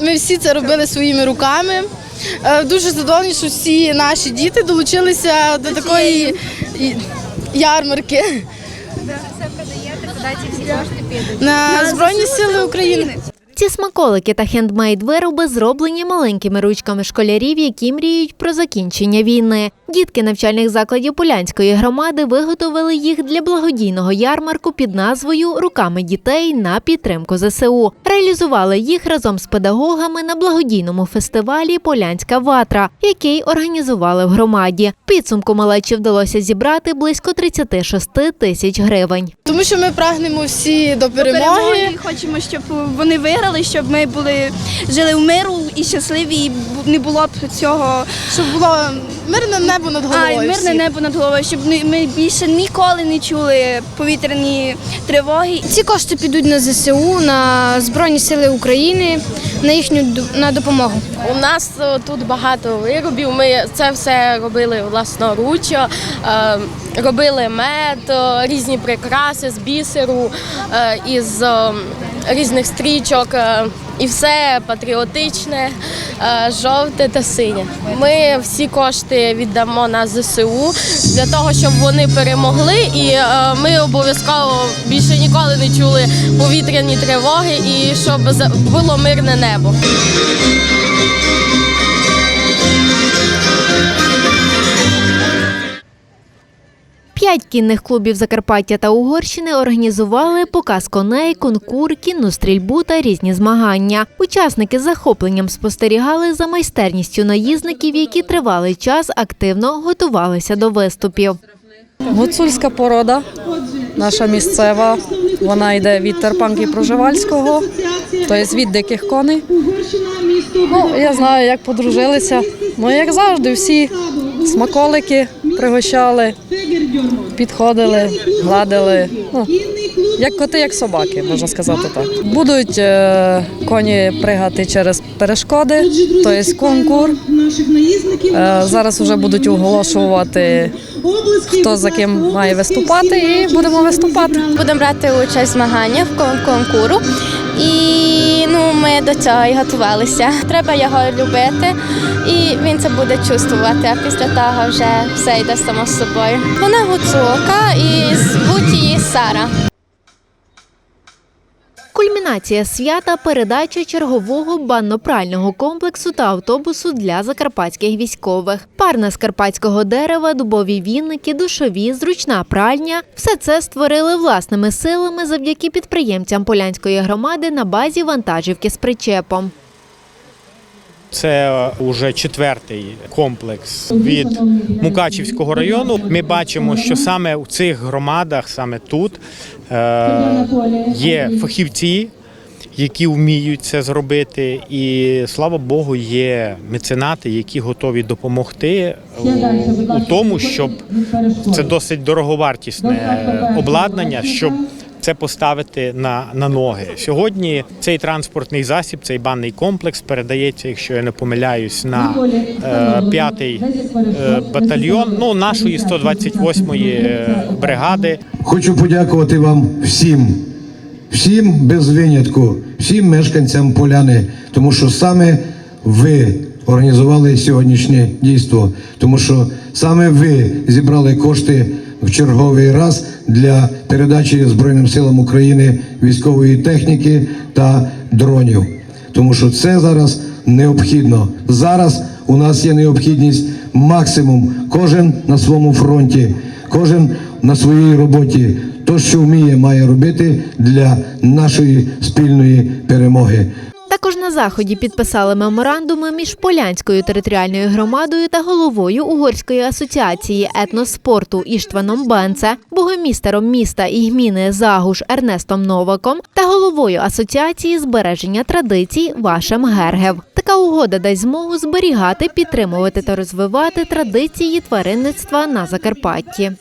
Ми всі це робили своїми руками. Е, Дуже задоволені, що всі наші діти долучилися до такої ярмарки на Збройні Сили України. Ці смаколики та хендмейд вироби зроблені маленькими ручками школярів, які мріють про закінчення війни. Дітки навчальних закладів Полянської громади виготовили їх для благодійного ярмарку під назвою Руками дітей на підтримку ЗСУ. Реалізували їх разом з педагогами на благодійному фестивалі Полянська ватра, який організували в громаді. Підсумку малечі вдалося зібрати близько 36 тисяч гривень. Тому що ми прагнемо всі до перемоги. перемоги. Хочемо, щоб вони виграли, щоб ми були жили в миру і щасливі, і не було б цього щоб було мирне небо над а, головою. і мирне всіх. небо над головою, щоб ми більше ніколи не чули повітряні тривоги. Ці кошти підуть на ЗСУ, на Збройні Сили України, на їхню на допомогу. У нас тут багато виробів. Ми це все робили власноруч, е, робили мед, різні прикраси з бісеру, е, із е, різних стрічок. е, І все патріотичне, е, жовте та синє. Ми всі кошти віддамо на ЗСУ для того, щоб вони перемогли. І е, ми обов'язково більше ніколи не чули повітряні тривоги і щоб було мирне небо. П'ять кінних клубів Закарпаття та Угорщини організували показ коней, конкур, кінну стрільбу та різні змагання. Учасники з захопленням спостерігали за майстерністю наїзників, які тривалий час активно готувалися до виступів. Гуцульська порода, наша місцева. Вона йде від Терпанки Проживальського, тобто від диких коней. Ну, я знаю, як подружилися. Ну, як завжди, всі смаколики пригощали, підходили, гладили. Ну, як коти, як собаки, можна сказати так. Будуть е, коні пригати через перешкоди, тобто конкур. Е, зараз вже будуть оголошувати, хто за ким має виступати, і будемо виступати. Будемо брати участь в змаганнях конкуру. І ми до цього і готувалися. Треба його любити, і він це буде чувствувати. А після того вже все йде само з собою. Вона гуцулка і звуть її Сара. Кульмінація свята передача чергового банно-прального комплексу та автобусу для закарпатських військових. Парна з карпатського дерева, дубові вінники, душові, зручна пральня все це створили власними силами завдяки підприємцям полянської громади на базі вантажівки з причепом. Це вже четвертий комплекс від Мукачівського району. Ми бачимо, що саме у цих громадах, саме тут, е, є фахівці, які вміють це зробити, і слава Богу, є меценати, які готові допомогти у тому, щоб це досить дороговартісне обладнання, щоб це поставити на, на ноги. Сьогодні цей транспортний засіб, цей банний комплекс передається, якщо я не помиляюсь, на е, п'ятий е, батальйон ну, нашої 128-ї е, бригади. Хочу подякувати вам всім, всім без винятку, всім мешканцям поляни, тому що саме ви організували сьогоднішнє дійство, тому що саме ви зібрали кошти в черговий раз для передачі Збройним силам України військової техніки та дронів. Тому що це зараз необхідно. Зараз у нас є необхідність максимум, кожен на своєму фронті, кожен на своїй роботі. То, що вміє, має робити для нашої спільної перемоги. На заході підписали меморандуми між Полянською територіальною громадою та головою Угорської асоціації етноспорту Іштваном Бенце, богомістером міста і гміни Загуш Ернестом Новаком та головою асоціації збереження традицій Вашем Гергев. Така угода дасть змогу зберігати, підтримувати та розвивати традиції тваринництва на Закарпатті.